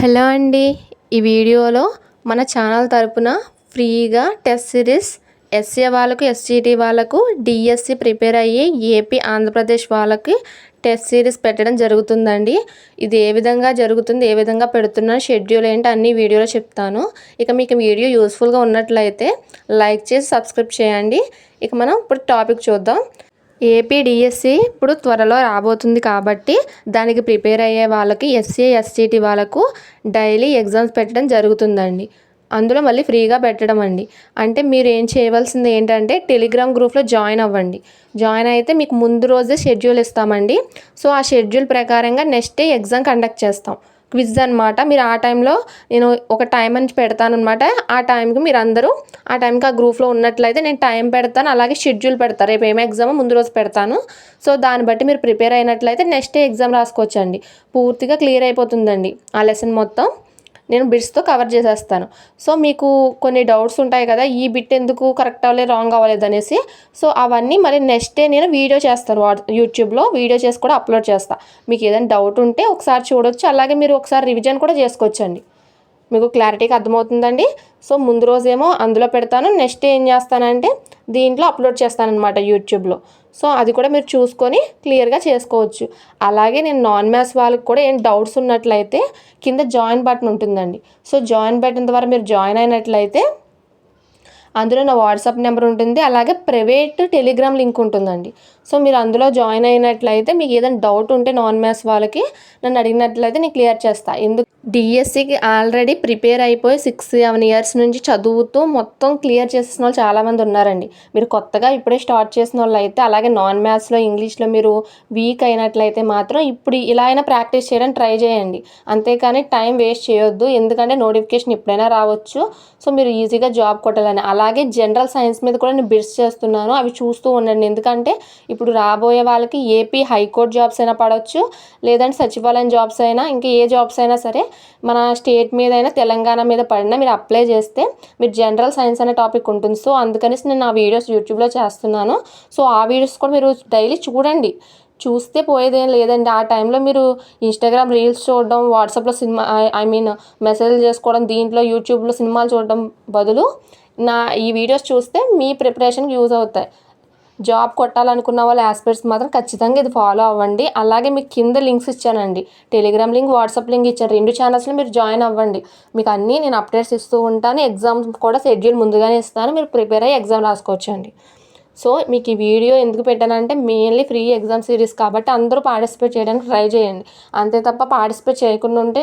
Hello అండి. ఈ వీడియోలో మన ఛానల్ తరపున ఫ్రీగా టెస్ట్ సిరీస్ ఎస్ఏ వాళ్ళకు ఎస్జిటి వాళ్ళకు డిఎస్సి ప్రిపేర్ అయ్యి ఏపీ ఆంధ్రప్రదేశ్ వాళ్ళకి టెస్ట్ సిరీస్ పెట్టడం జరుగుతుందండి. ఇది ఏ విధంగా జరుగుతుంది ఏ విధంగా పెడుతున్నా షెడ్యూల్ ఏంటి అన్ని వీడియోలో చెప్తాను. ఇక మీకు వీడియో యూస్ఫుల్గా ఉన్నట్లయితే లైక్ చేసి సబ్స్క్రైబ్ చేయండి. ఇక మనం ఇప్పుడు టాపిక్ చూద్దాం. ఏపీడిఎస్సి ఇప్పుడు త్వరలో రాబోతుంది కాబట్టి దానికి ప్రిపేర్ అయ్యే వాళ్ళకి ఎస్సీ ఎస్టీటీ వాళ్ళకు డైలీ ఎగ్జామ్స్ పెట్టడం జరుగుతుందండి. అందులో మళ్ళీ ఫ్రీగా పెట్టడం అండి. అంటే మీరు ఏం చేయవలసింది ఏంటంటే టెలిగ్రామ్ గ్రూప్లో జాయిన్ అవ్వండి. జాయిన్ అయితే మీకు ముందు రోజే షెడ్యూల్ ఇస్తామండి. సో ఆ షెడ్యూల్ ప్రకారంగా నెక్స్ట్ డే ఎగ్జామ్ కండక్ట్ చేస్తాం. క్విజ్ అనమాట మీరు ఆ టైంలో నేను ఒక టైం అని పెడతాను అనమాట ఆ టైంకి మీరు అందరూ ఆ టైంకి ఆ గ్రూప్లో ఉన్నట్లయితే నేను టైం పెడతాను అలాగే షెడ్యూల్ పెడతాను రేపు ఏమో ఎగ్జామ్ ముందు రోజు పెడతాను. సో దాన్ని బట్టి మీరు ప్రిపేర్ అయినట్లయితే నెక్స్ట్ డే ఎగ్జామ్ రాసుకోవచ్చండి. పూర్తిగా క్లియర్ అయిపోతుందండి ఆ లెసన్ మొత్తం. నేను బిట్స్తో కవర్ చేసేస్తాను. సో మీకు కొన్ని డౌట్స్ ఉంటాయి కదా ఈ బిట్ ఎందుకు కరెక్ట్ అవ్వలేదు రాంగ్ అవ్వలేదు అనేసి. సో అవన్నీ మరి నెక్స్ట్ డే నేను వీడియో చేస్తాను వాట్ యూట్యూబ్లో వీడియో చేసి కూడా అప్లోడ్ చేస్తాను మీకు ఏదైనా డౌట్ ఉంటే ఒకసారి చూడొచ్చు అలాగే మీరు ఒకసారి రివిజన్ కూడా చేసుకోవచ్చండి. మీకు క్లారిటీగా అర్థమవుతుందండి. సో ముందు రోజేమో అందులో పెడతాను నెక్స్ట్ ఏం చేస్తానంటే దీంట్లో అప్లోడ్ చేస్తానన్నమాట యూట్యూబ్లో. సో అది కూడా మీరు చూసుకొని క్లియర్గా చేసుకోవచ్చు. అలాగే నేను నాన్ మ్యాథ్స్ వాళ్ళకి కూడా ఏం డౌట్స్ ఉన్నట్లయితే కింద జాయిన్ బటన్ ఉంటుందండి. సో జాయిన్ బటన్ ద్వారా మీరు జాయిన్ అయినట్లయితే అందులో నా వాట్సాప్ నెంబర్ ఉంటుంది అలాగే ప్రైవేట్ టెలిగ్రామ్ లింక్ ఉంటుందండి. సో మీరు అందులో జాయిన్ అయినట్లయితే మీకు ఏదైనా డౌట్ ఉంటే నాన్ మ్యాథ్స్ వాళ్ళకి నన్ను అడిగినట్లయితే నేను క్లియర్ చేస్తాను ఎందుకు డిఎస్సికి ఆల్రెడీ ప్రిపేర్ అయిపోయి సిక్స్ సెవెన్ ఇయర్స్ నుంచి చదువుతూ మొత్తం క్లియర్ చేసిన వాళ్ళు చాలామంది ఉన్నారండి. మీరు కొత్తగా ఇప్పుడే స్టార్ట్ చేసిన వాళ్ళు అయితే అలాగే నాన్ మ్యాథ్స్లో ఇంగ్లీష్లో మీరు వీక్ అయినట్లయితే మాత్రం ఇప్పుడు ఇలా అయినా ప్రాక్టీస్ చేయడానికి ట్రై చేయండి. అంతేకాని టైం వేస్ట్ చేయొద్దు ఎందుకంటే నోటిఫికేషన్ ఎప్పుడైనా రావచ్చు. సో మీరు ఈజీగా జాబ్ కొట్టాలని అలా అలాగే జనరల్ సైన్స్ మీద కూడా నేను బిడ్స్ చేస్తున్నాను. అవి చూస్తూ ఉండండి. ఎందుకంటే ఇప్పుడు రాబోయే వాళ్ళకి ఏపీ హైకోర్టు జాబ్స్ అయినా పడవచ్చు లేదంటే సచివాలయం జాబ్స్ అయినా ఇంకా ఏ జాబ్స్ అయినా సరే మన స్టేట్ మీద అయినా తెలంగాణ మీద పడినా మీరు అప్లై చేస్తే మీరు జనరల్ సైన్స్ అనే టాపిక్ ఉంటుంది. సో అందుకనేసి నేను ఆ వీడియోస్ యూట్యూబ్లో చేస్తున్నాను. సో ఆ వీడియోస్ కూడా మీరు డైలీ చూడండి. చూస్తే పోయేదేం లేదండి. ఆ టైంలో మీరు ఇన్స్టాగ్రామ్ రీల్స్ చూడడం వాట్సాప్లో సినిమా ఐ మీన్ మెసేజ్ చేసుకోవడం దీంట్లో యూట్యూబ్లో సినిమాలు చూడడం బదులు నా ఈ వీడియోస్ చూస్తే మీ ప్రిపరేషన్కి యూజ్ అవుతాయి. జాబ్ కొట్టాలనుకున్న వాళ్ళ ఆస్పెక్ట్స్ మాత్రం ఖచ్చితంగా ఇది ఫాలో అవ్వండి. అలాగే మీకు కింద లింక్స్ ఇచ్చానండి. టెలిగ్రామ్ లింక్ వాట్సాప్ లింక్ ఇచ్చాను రెండు ఛానల్స్లో మీరు జాయిన్ అవ్వండి. మీకు అన్నీ నేను అప్డేట్స్ ఇస్తూ ఉంటాను. ఎగ్జామ్స్ కూడా షెడ్యూల్ ముందుగానే ఇస్తాను. మీరు ప్రిపేర్ అయ్యి ఎగ్జామ్ రాసుకోవచ్చండి. సో మీకు ఈ వీడియో ఎందుకు పెట్టానంటే మెయిన్లీ ఫ్రీ ఎగ్జామ్ సిరీస్ కాబట్టి అందరూ పార్టిసిపేట్ చేయడానికి ట్రై చేయండి. అంతే తప్ప పార్టిసిపేట్ చేయకుండా ఉంటే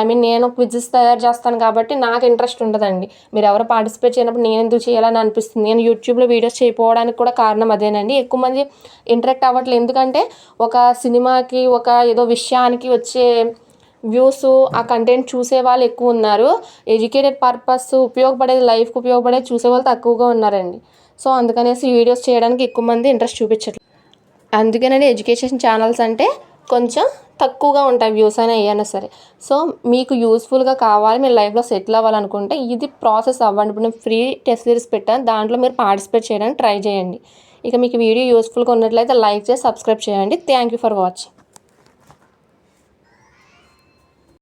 ఐ మీన్ నేను క్విజెస్ తయారు చేస్తాను కాబట్టి నాకు ఇంట్రెస్ట్ ఉండదండి. మీరు ఎవరు పార్టిసిపేట్ చేయనప్పుడు నేను ఎందుకు చేయాలని అనిపిస్తుంది. నేను యూట్యూబ్లో వీడియోస్ చేయకపోవడానికి కూడా కారణం అదేనండి. ఎక్కువ మంది ఇంటరాక్ట్ అవ్వట్లేదు. ఎందుకంటే ఒక సినిమాకి ఒక ఏదో విషయానికి వచ్చే వ్యూస్ ఆ కంటెంట్ చూసే వాళ్ళు ఎక్కువ ఉన్నారు. ఎడ్యుకేటెడ్ పర్పస్ ఉపయోగపడేది లైఫ్కి ఉపయోగపడేది చూసే వాళ్ళు తక్కువగా ఉన్నారండి. సో అందుకనేసి వీడియోస్ చేయడానికి ఎక్కువ మంది ఇంట్రెస్ట్ చూపించట్లేదు అందుకనే ఎడ్యుకేషన్ ఛానల్స్ అంటే కొంచెం తక్కువగా ఉంటాయి వ్యూస్ అయినా ఏమైనా సరే. సో మీకు యూస్ఫుల్గా కావాలి మీరు లైఫ్లో సెటిల్ అవ్వాలనుకుంటే ఇది ప్రాసెస్ అవ్వండి. ఇప్పుడు నేను ఫ్రీ టెస్ట్ సిరీస్ పెట్టాను దాంట్లో మీరు పార్టిసిపేట్ చేయడానికి ట్రై చేయండి. ఇక మీకు వీడియో యూస్ఫుల్గా ఉన్నట్లయితే లైక్ చేసి సబ్స్క్రైబ్ చేయండి. Thank you for watching